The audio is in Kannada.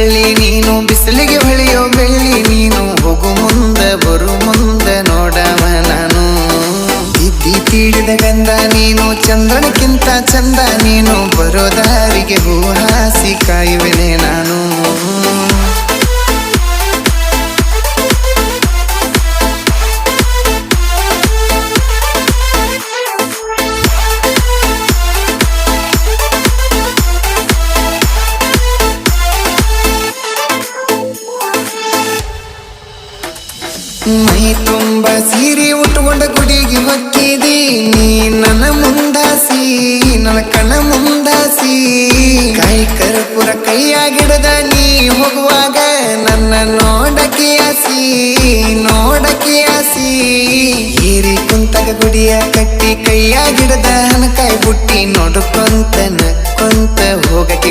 ಕಳ್ಳಿ ನೀನು, ಬಿಸಿಲಿಗೆ ಹೊಳೆಯೋ ಬೆಳ್ಳಿ ನೀನು. ಹೋಗು ಮುಂದೆ, ಬರು ಮುಂದೆ, ನೋಡವ ನಾನು. ಇದ್ದಿ ತೀಡಿದ ಗಂಧ ನೀನು ಚಂದ್ರನಕ್ಕಿಂತ ಚಂದ ನೀನು. ಬರೋ ದಾರಿಗೆ ಹೂ ಹಾಸಿ ಕಾಯುವೆನೆ ನಾನು. ಮೈ ತುಂಬ ಸೀರೆ ಉಟ್ಕೊಂಡ ಗುಡಿಗೆ ಹೊಕ್ಕಿದೆ. ನೀ ನನ್ನ ಮುಂದಾಸಿ, ನನ್ನ ಕಣ ಮುಂದಾಸಿ. ಕಾಯಿ ಕರ್ಪುರ ಕೈಯಾಗಿಡದ ನೀ ಹೋಗುವಾಗ ನನ್ನ ನೋಡಕ್ಕೆ ಆಸಿ ನೋಡಕ್ಕೆ ಆಸಿ. ಹೀರಿ ಕುಂತಾಗ ಗುಡಿಯ ಕಟ್ಟಿ ಕೈಯಾಗಿಡದ ಹನಕಾಯಿ ಬುಟ್ಟಿ ನೋಡ್ಕೊಂತ ಕೊಂತ ಹೋಗಕ್ಕೆ